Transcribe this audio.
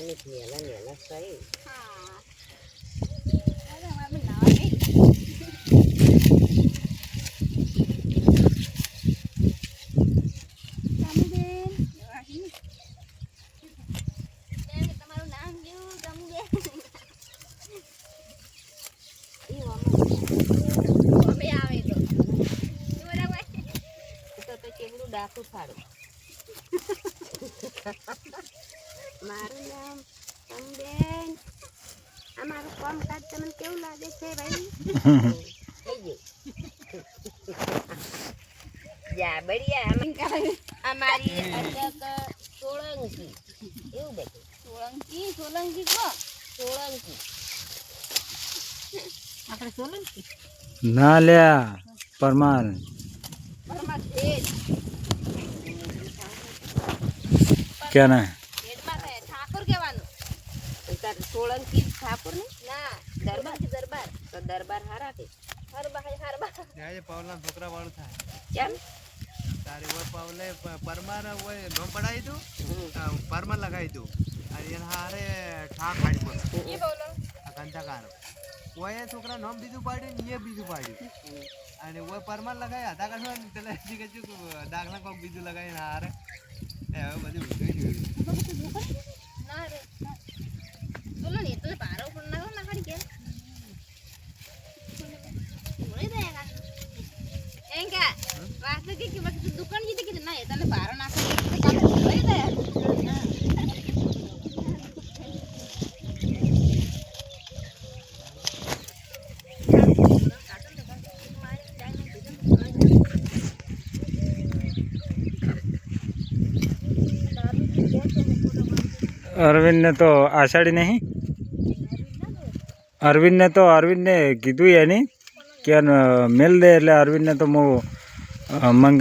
અને નેલા નેલા સહી હા અરે અમારે બી નાવા ગઈ રામુબેન, વાહી. બેન, તમારું નામ કેવું રામુબેન? ઈ આમાં અમે આવે તો બરાબર તો તો કેવડું ડાકું ફાડું મારું નામ અંબેન અમારું મારું કામકાજ તમને કેવું લાગે છે ભાઈ? જા બઢિયા. અમે અમારી અટક સોળંકી. એવું બધું. સોલંકી સોલંકી કો? સોળંકી. આપણે સોલંકી? ના લ્યા પરમાર. ક્યાં ના ભેજમાં થાય ઠાકોર કહેવાનું તાર સોળંકી ઠાકોર ને? ના દરબાર? દરબાર. તો દરબાર હારા કે હરબા હરબા જાય પાવલા છોકરા વાળું થાય. કેમ? તારે ઓર પાવલે પરમાર ઓય નોમ પડાવી દઉં પરમાર લગાવી દઉં અને એના હારે ઠાક પાડી બોલો એ બોલો. કંટાકારો ઓય છોકરા નોમ બીજું પાડ્યું ને એ બીજું પાડ્યું. અને ઓય પરમાર લગાઈ હતા કાઢવા ને પેલા દાખલા કોક બીજું લગાવીને હારે. એ હવે બધું ભૂલી ગયું ના રે ના. બોલો ને એટલે પારો પણ ના ના કાઢી કે બોલી દે કા એમ કા વાસ્તે કે કે બસ તું દુકાન જીતે કે ના એ તને પારો નાખી કામ બોલી દે અરવિંદ ને તો આષાઢી નહીં અરવિંદ ને તો અરવિંદ ને કીધું એની કે ન મેલ દે એટલે અરવિંદ ને તો હું Mang.